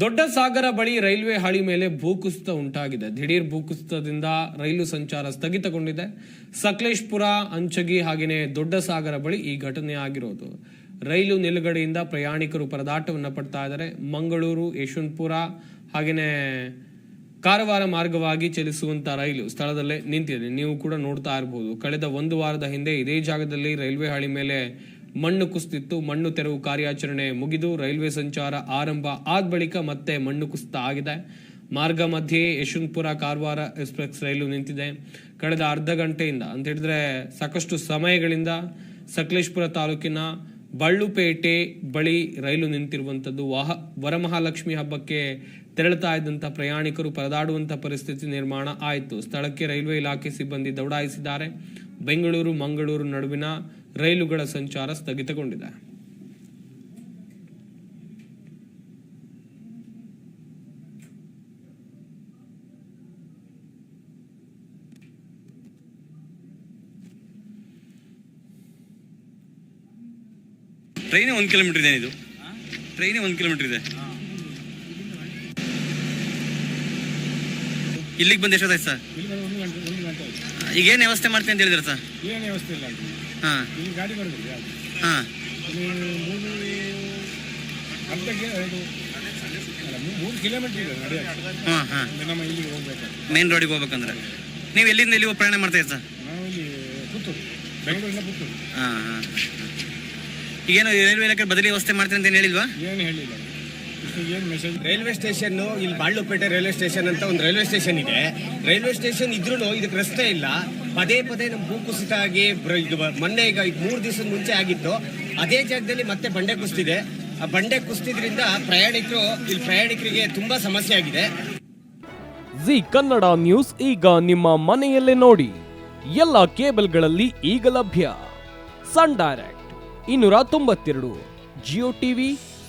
ದೊಡ್ಡ ಸಾಗರ ಬಳಿ ರೈಲ್ವೆ ಹಳಿ ಮೇಲೆ ಭೂಕುಸಿತ ಉಂಟಾಗಿದೆ. ದಿಢೀರ್ ಭೂಕುಸಿತದಿಂದ ರೈಲು ಸಂಚಾರ ಸ್ಥಗಿತಗೊಂಡಿದೆ. ಸಕಲೇಶ್ಪುರ, ಅಂಚಗಿ ಹಾಗೆಯೇ ದೊಡ್ಡ ಸಾಗರ ಬಳಿ ಈ ಘಟನೆ ಆಗಿರೋದು. ರೈಲು ನಿಲುಗಡೆಯಿಂದ ಪ್ರಯಾಣಿಕರು ಪರದಾಟವನ್ನು ಪಡ್ತಾ ಇದ್ದಾರೆ. ಮಂಗಳೂರು, ಯಶವಂತಪುರ ಹಾಗೆಯೇ ಕಾರವಾರ ಮಾರ್ಗವಾಗಿ ಚಲಿಸುವಂತ ರೈಲು ಸ್ಥಳದಲ್ಲೇ ನಿಂತಿದೆ. ನೀವು ಕೂಡ ನೋಡ್ತಾ ಇರಬಹುದು ಕಳೆದ ಒಂದು ವಾರದ ಹಿಂದೆ ಇದೇ ಜಾಗದಲ್ಲಿ ರೈಲ್ವೆ ಹಳಿ ಮೇಲೆ ಮಣ್ಣು ಕುಸಿತಿತ್ತು, ಮಣ್ಣು ತೆರವು ಕಾರ್ಯಾಚರಣೆ ಮುಗಿದು ರೈಲ್ವೆ ಸಂಚಾರ ಆರಂಭ ಆದ ಬಳಿಕ ಮತ್ತೆ ಮಣ್ಣು ಕುಸಿತ ಆಗಿದೆ. ಮಾರ್ಗ ಮಧ್ಯೆ ಯಶವಂತಪುರ ಕಾರವಾರ ಎಕ್ಸ್ಪ್ರೆಸ್ ರೈಲು ನಿಂತಿದೆ. ಕಳೆದ ಅರ್ಧ ಗಂಟೆಯಿಂದ ಅಂತ ಹೇಳಿದ್ರೆ ಸಾಕಷ್ಟು ಸಮಯಗಳಿಂದ ಸಕಲೇಶ್ಪುರ ತಾಲೂಕಿನ ಬಳ್ಳುಪೇಟೆ ಬಳಿ ರೈಲು ನಿಂತಿರುವಂತದ್ದು. ವಾಹ, ವರಮಹಾಲಕ್ಷ್ಮಿ ಹಬ್ಬಕ್ಕೆ ತೆರಳುತ್ತಾ ಇದ್ದಂಥ ಪ್ರಯಾಣಿಕರು ಪರದಾಡುವಂಥ ಪರಿಸ್ಥಿತಿ ನಿರ್ಮಾಣ ಆಯಿತು. ಸ್ಥಳಕ್ಕೆ ರೈಲ್ವೆ ಇಲಾಖೆ ಸಿಬ್ಬಂದಿ ದೌಡಾಯಿಸಿದ್ದಾರೆ. ಬೆಂಗಳೂರು, ಮಂಗಳೂರು ನಡುವಿನ ರೈಲುಗಳ ಸಂಚಾರ ಸ್ಥಗಿತಗೊಂಡಿದೆ. ಟ್ರೈನೇ ಒಂದು ಕಿಲೋಮೀಟರ್ ಇದೆ ಇದು. ಟ್ರೈನೇ ಒಂದು ಕಿಲೋಮೀಟರ್ ಇದೆ. ಇಲ್ಲಿಗೆ ಬಂದು ಎಷ್ಟೊತ್ತಾಯ್ತು ಸರ್? ಇಲ್ಲಿ ಬಂದು ಒಂದು ಗಂಟೆ ಒಂದು ಗಂಟೆ ಆಯ್ತು. ಈಗ ಏನು ವ್ಯವಸ್ಥೆ ಮಾಡ್ತೀನಿ ಅಂತ ಹೇಳಿದ್ರೆ ಸರ್? ಏನು ವ್ಯವಸ್ಥೆ ಇಲ್ಲ ಅಲ್ಲಿ. ಹಾಂ. ಇಲ್ಲಿ ಗಾಡಿ ಬರೋದಿಲ್ಲ ಯಾವುದು? ಹಾಂ. ಇಲ್ಲಿ ಮೂರು ಅರ್ಧ ಕೆ- ಇದು ಅಲ್ಲ, ಮೂ- ಮೂರು ಕಿಲೋಮೀಟರ್ ಇದೆ ನಡೆಯೋಕ್ಕೆ. ಹಾಂ ಹಾಂ. ಅಂದ್ರೆ ನಮ್ಮ ಇಲ್ಲಿಗೆ ಹೋಗ್ಬೇಕಾದ್ರೆ. ಮೇನ್ ರೋಡಿಗೆ ಹೋಗ್ಬೇಕಂದ್ರೆ. ನೀವು ಎಲ್ಲಿಂದ ಎಲ್ಲಿಗೆ ಪ್ರಯಾಣ ಮಾಡ್ತಾ ಇದ್ದೀರಿ ಸರ್? ನಾವು ಇಲ್ಲಿ ಪುತ್ತೂರು ಬೆಂಗಳೂರಿನ ಪುತ್ತೂರು. ಹಾಂ ಹಾಂ. ಈಗೇನು ರೈಲ್ವೆ ಇಲಾಖೆ ಬದಲಿ ವ್ಯವಸ್ಥೆ ಮಾಡ್ತೀನಿ ಅಂತ ಏನು ಹೇಳಿಲ್ವಾ? ಏನು ಹೇಳಿಲ್ಲ. ರೈಲ್ವೆ ಸ್ಟೇಷನ್ ಇಲ್ಲಿ ಬಾಳ್ಳುಪೇಟೆ ರೈಲ್ವೆ ಸ್ಟೇಷನ್ ಅಂತ ಒಂದು ರೈಲ್ವೆ ಸ್ಟೇಷನ್ ಇದೆ. ರೈಲ್ವೆ ಸ್ಟೇಷನ್ ಇದ್ರೂ ಇದಕ್ಕೆ ರಸ್ತೆ ಇಲ್ಲ. ಪದೇ ಪದೇ ನಮ್ಮ ಭೂಕುಸಿತ ಆಗಿ ಮೊನ್ನೆ ಈಗ ಮೂರು ದಿವಸದ ಮುಂಚೆ ಆಗಿತ್ತು. ಅದೇ ಜಾಗದಲ್ಲಿ ಮತ್ತೆ ಬಂಡೆ ಕುಸಿದಿದೆ ಆ ಬಂಡೆ ಕುಸಿದ್ರಿಂದ ಪ್ರಯಾಣಿಕರು, ಇಲ್ಲಿ ಪ್ರಯಾಣಿಕರಿಗೆ ತುಂಬಾ ಸಮಸ್ಯೆ ಆಗಿದೆ. ಜಿ ಕನ್ನಡ ನ್ಯೂಸ್ ಈಗ ನಿಮ್ಮ ಮನೆಯಲ್ಲೇ ನೋಡಿ. ಎಲ್ಲ ಕೇಬಲ್ಗಳಲ್ಲಿ ಈಗ ಲಭ್ಯ. ಸನ್ ಡೈರೆಕ್ಟ್, ಇನ್ನೂರ ತೊಂಬತ್ತೆರಡು, ಜಿಯೋ ಟಿವಿ